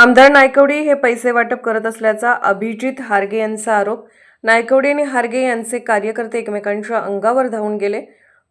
आमदार नायकवडी हे पैसे वाटप करत असल्याचा अभिजित हार्गे यांचा आरोप. नायकवडी आणि हार्गे यांचे कार्यकर्ते एकमेकांच्या अंगावर धावून गेले.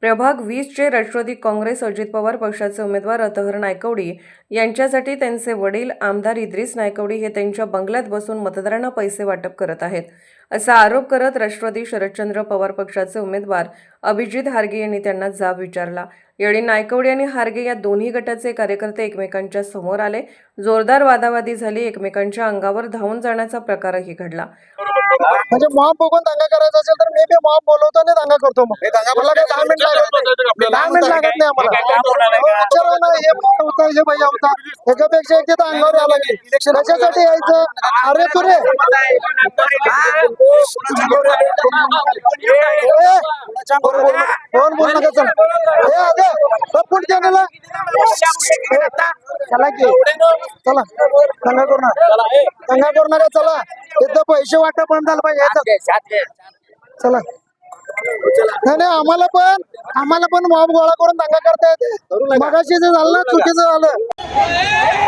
प्रभाग वीसचे राष्ट्रवादी काँग्रेस अजित पवार पक्षाचे उमेदवार अतहर नायकवडी यांच्यासाठी त्यांचे वडील आमदार इद्रिस नायकवडी हे त्यांच्या बंगल्यात बसून मतदारांना पैसे वाटप करत आहेत. असा आरोप करत राष्ट्रवादी शरदचंद्र पवार पक्षाचे उमेदवार अभिजित हार्गे यांनी त्यांना जाब विचारला. यावेळी नायकवडी आणि हार्गे या दोन्ही गटाचे कार्यकर्ते एकमेकांच्या समोर आले. जोरदार वादावादी झाली. एकमेकांच्या अंगावर धावून जाण्याचा प्रकारही घडला. म्हणजे मॉब बघून दंगा करायचा असेल तर मी बी मॉब बोलवतो आणि दंगा करतो मग. मला दहा मिनिट लागत नाही? आम्हाला. हे पण होता हे भैया होता एकापेक्षा एक तिथं अंगावर लागले. कशासाठी यायचं? अरे तुरे कोण बोल नका चला हे अरे पुढ चॅनलला चला की. चला. दंगा दंगा चला. इथं पैसे वाटप बंद झालं पाहिजे. चला. नाही नाही आम्हाला पण आम्हाला पण मॉब गोळा करून दंगा करता येते मगाशी जे झालं ना चुकीचं झालं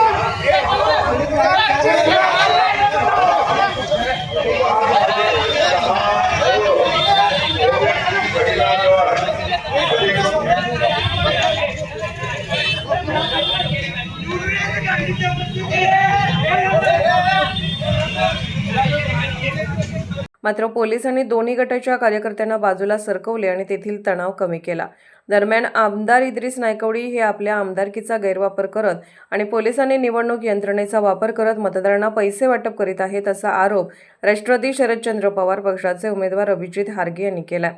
मात्र पोलिसांनी दोन्ही गटाच्या कार्यकर्त्यांना बाजूला सरकवले आणि तेथील तणाव कमी केला. दरम्यान आमदार इद्रिस नायकवडी हे आपल्या आमदारकीचा गैरवापर करत आणि पोलिसांनी निवडणूक यंत्रणेचा वापर करत मतदारांना पैसे वाटप करीत आहेत असा आरोप राष्ट्रवादी शरदचंद्र पवार पक्षाचे उमेदवार अभिजित हार्गे यांनी केला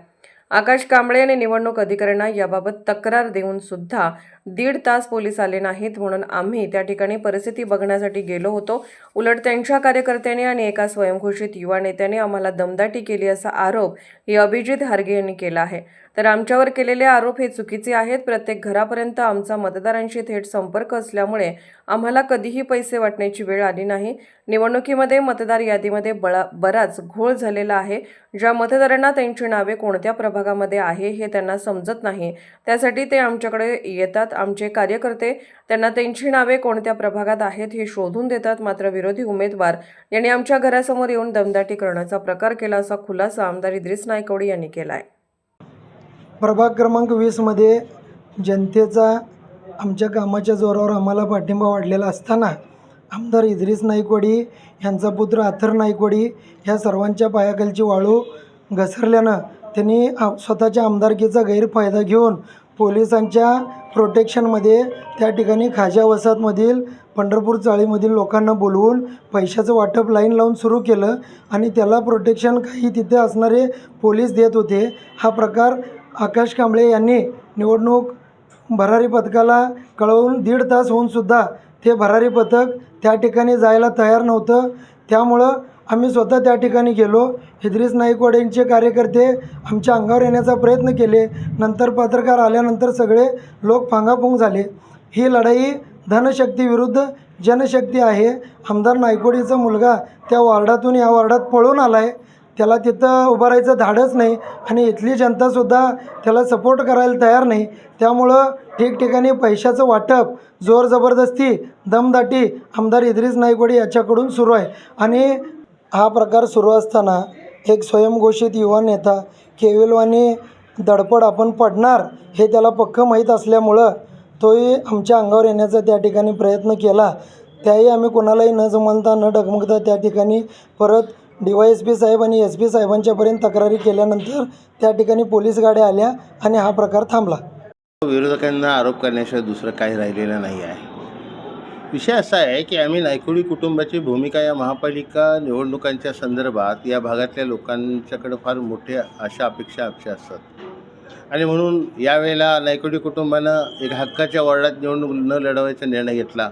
आकाश कांबळे यांनी निवडणूक अधिकाऱ्यांना याबाबत तक्रार देऊन सुद्धा दीड तास पोलीस आले नाहीत म्हणून आम्ही त्या ठिकाणी परिस्थिती बघण्यासाठी गेलो होतो. उलट त्यांच्या कार्यकर्त्यांनी आणि एका स्वयंघोषित युवा नेत्याने आम्हाला दमदाटी केली असा आरोप ही अभिजित हार्गे यांनी केला आहे. तर आमच्यावर केलेले आरोप हे चुकीचे आहेत. प्रत्येक घरापर्यंत आमचा मतदारांशी थेट संपर्क असल्यामुळे आम्हाला कधीही पैसे वाटण्याची वेळ आली नाही. निवडणुकीमध्ये मतदार यादीमध्ये बळा बराच घोळ झालेला आहे. ज्या मतदारांना त्यांची नावे कोणत्या प्रभागामध्ये आहे हे त्यांना समजत नाही. त्यासाठी ते आमच्याकडे येतात. आमचे कार्यकर्ते त्यांना त्यांची नावे कोणत्या प्रभागात आहेत हे शोधून देतात. मात्र विरोधी उमेदवार यांनी आमच्या घरासमोर येऊन दमदाटी करण्याचा प्रकार केला असा खुलासा आमदार इद्रिस नायकवडी यांनी केला आहे प्रभाग क्रमांक वीसमध्ये जनतेचा आमच्या कामाच्या जोरावर आम्हाला पाठिंबा वाढलेला असताना आमदार इद्रिस नाईकवडी यांचा पुत्र आथर नाईकवडी ह्या सर्वांच्या पायाखालची वाळू घसरल्यानं त्यांनी स्वतःच्या आमदारकीचा गैरफायदा घेऊन पोलिसांच्या प्रोटेक्शनमध्ये त्या ठिकाणी खाजा वसाहतमधील पंढरपूर चाळीमधील लोकांना बोलवून पैशाचं वाटप लाईन लावून सुरू केलं आणि त्याला प्रोटेक्शन काही तिथे असणारे पोलीस देत होते. हा प्रकार आकाश कांबळे यांनी निवडणूक भरारी पथकाला कळवून दीड तास होऊनसुद्धा ते भरारी पथक त्या ठिकाणी जायला तयार नव्हतं. त्यामुळं आम्ही स्वतः त्या ठिकाणी गेलो. इद्रिस नाईकवाड्यांचे कार्यकर्ते आमच्या अंगावर येण्याचा प्रयत्न केले. नंतर पत्रकार आल्यानंतर सगळे लोक फांगाफुंग झाले. ही लढाई धनशक्ती विरुद्ध जनशक्ती आहे. आमदार नायकोडीचा मुलगा त्या वॉर्डातून या वॉर्डात पळून आला आहे त्याला तिथं उभं राहायचं धाडच नाही आणि इथली जनतासुद्धा त्याला सपोर्ट करायला तयार नाही. त्यामुळं ठिकठिकाणी पैशाचं वाटप जोर जबरदस्ती दमदाटी आमदार इद्रिस नाईकवाडी याच्याकडून सुरू आहे. आणि हा प्रकार सुरू असताना एक स्वयंघोषित युवा नेता केविलवानी दडपड आपण पडणार हे त्याला पक्कं माहीत असल्यामुळं तोही आमच्या अंगावर येण्याचा त्या ठिकाणी प्रयत्न केला. त्याही आम्ही कोणालाही न जमवता न डगमगता त्या ठिकाणी परत डी वाय एस पी साहेब आणि एस पी साहेबांच्यापर्यंत तक्रारी केल्यानंतर त्या ठिकाणी पोलीस गाड्या आल्या आणि हा प्रकार थांबला. विरोधकांना आरोप करण्याशिवाय दुसरं काही राहिलेलं नाही आहे. विषय असा आहे की आम्ही नायकोडी कुटुंबाची भूमिका या महापालिका निवडणुकांच्या संदर्भात या भागातल्या लोकांच्याकडे फार मोठ्या अशा अपेक्षा अपेक्षा असतात. आणि म्हणून यावेळेला नायकोडी कुटुंबानं एक हक्काच्या वॉर्डात निवडणूक न लढवायचा निर्णय घेतला.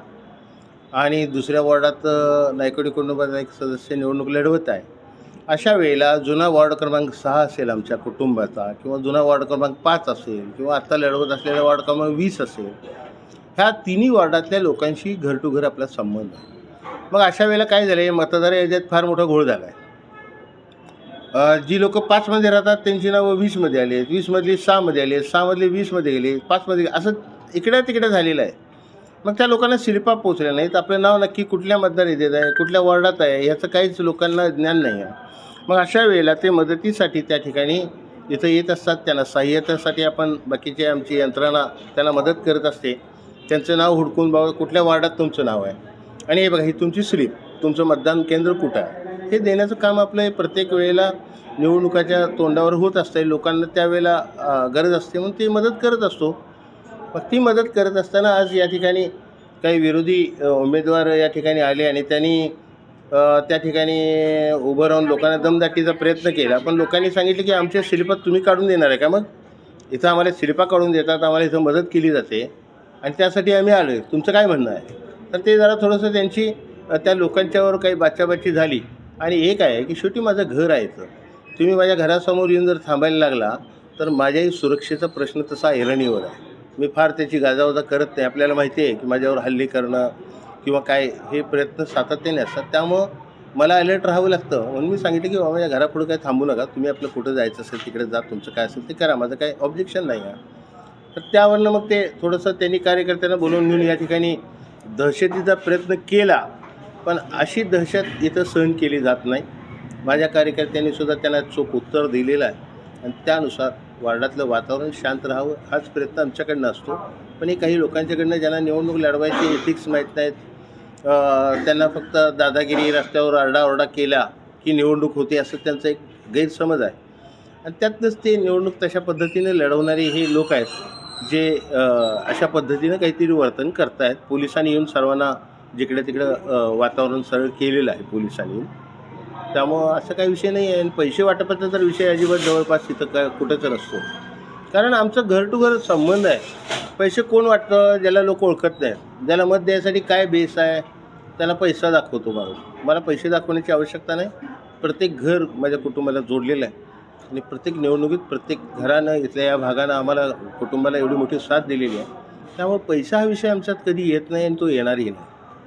आणि दुसऱ्या वॉर्डात नायकोडी कुटुंबाचा एक सदस्य निवडणूक लढवत आहे. अशा वेळेला जुना वॉर्ड क्रमांक सहा असेल आमच्या कुटुंबाचा किंवा जुना वॉर्ड क्रमांक पाच असेल किंवा आत्ता लढवत असलेला वॉर्ड क्रमांक वीस असेल ह्या तिन्ही वॉर्डातल्या लोकांशी घर टू घर आपला संबंध आहे. मग अशा वेळेला काय झालं आहे मतदार याच्यात फार मोठा घोळ झाला आहे जी लोक पाचमध्ये राहतात त्यांची नावं वीसमध्ये आली आहेत. वीसमधली सहामध्ये आली आहेत सहामधले वीसमध्ये गेले पाचमध्ये असं इकड्या तिकडे झालेलं आहे. मग त्या लोकांना शिल्पा पोचल्या नाहीत. आपलं नाव नक्की कुठल्या मतदार येत आहे कुठल्या वॉर्डात आहे याचं काहीच लोकांना ज्ञान नाही आहे. मग अशा वेळेला ते मदतीसाठी त्या ठिकाणी इथं येत असतात. त्यांना सहाय्यतेसाठी आपण बाकीची आमची यंत्रणा त्यांना मदत करत असते. त्यांचं नाव हुडकून बाबा कुठल्या वॉर्डात तुमचं नाव आहे. आणि हे बघा ही तुमची स्लिप तुमचं मतदान केंद्र कुठं आहे? हे देण्याचं काम आपलं हे प्रत्येक वेळेला निवडणुकाच्या तोंडावर होत असतं लोकांना त्यावेळेला गरज असते म्हणून ते मदत करत असतो. मग ती मदत करत असताना आज या ठिकाणी काही विरोधी उमेदवार या ठिकाणी आले आणि त्यांनी त्या ठिकाणी उभं राहून लोकांना दमदाटीचा प्रयत्न केला. पण लोकांनी सांगितलं की आमच्या शिल्पात तुम्ही काढून देणार आहे का मग? इथं आम्हाला शिल्पा काढून देतात आम्हाला इथं मदत केली जाते. आणि त्यासाठी आम्ही आलो आहे तुमचं काय म्हणणं आहे? तर ते जरा थोडंसं त्यांची त्या लोकांच्यावर काही बाचाबाची झाली. आणि एक आहे की शेवटी माझं घर आहे इथं. तुम्ही माझ्या घरासमोर येऊन जर थांबायला लागला तर माझ्याही सुरक्षेचा प्रश्न तसा ऐरणीवर आहे. मी फार त्याची गाजावाजा करत नाही. आपल्याला माहिती आहे की माझ्यावर हल्ली करणं किंवा काय हे प्रयत्न सातत्याने असतात. त्यामुळं मला अलर्ट राहावं लागतं. म्हणून मी सांगितलं की बाबा माझ्या घरापुढं काय थांबू नका. तुम्ही आपलं कुठं जायचं असेल तिकडे जा. तुमचं काय असेल ते करा. माझं काही ऑब्जेक्शन नाही आहे. तर त्यावरनं मग ते थोडंसं त्यांनी कार्यकर्त्यांना बोलवून घेऊन या ठिकाणी दहशतीचा प्रयत्न केला. पण अशी दहशत इथं सहन केली जात नाही. माझ्या कार्यकर्त्यांनी सुद्धा त्यांना चोख उत्तर दिलेलं आहे. आणि त्यानुसार वार्डातलं वातावरण शांत राहावं हाच प्रयत्न आमच्याकडनं असतो. पण हे काही लोकांच्याकडनं ज्यांना निवडणूक लढवायची एथिक्स माहीत नाहीत त्यांना फक्त दादागिरी रस्त्यावर आरडाओरडा केला की निवडणूक होते असं त्यांचा एक गैरसमज आहे. आणि त्यातनंच ते निवडणूक तशा पद्धतीने लढवणारे हे लोक आहेत जे अशा पद्धतीनं काहीतरी वर्तन करतायत. पोलिसांनी येऊन सर्वांना जिकडे तिकडं वातावरण सरळ केलेलं आहे पोलिसांनी येऊन. त्यामुळं असं काही विषय नाही आहे आणि पैसे वाटपाचा तर विषय अजिबात जवळपास तिथं काय कुठंच नसतो. कारण आमचं घर टू घर संबंध आहे. पैसे कोण वाटतं ज्याला लोक ओळखत नाही ज्याला मत द्यायसाठी काय बेस आहे? त्याला पैसा दाखवतो माणूस. मला पैसे दाखवण्याची आवश्यकता नाही. प्रत्येक घर माझ्या कुटुंबाला जोडलेलं आहे. आणि प्रत्येक निवडणुकीत प्रत्येक घरानं इथल्या या भागानं आम्हाला कुटुंबाला एवढी मोठी साथ दिलेली आहे. त्यामुळे पैसा हा विषय आमच्यात कधी येत नाही आणि तो येणारही नाही.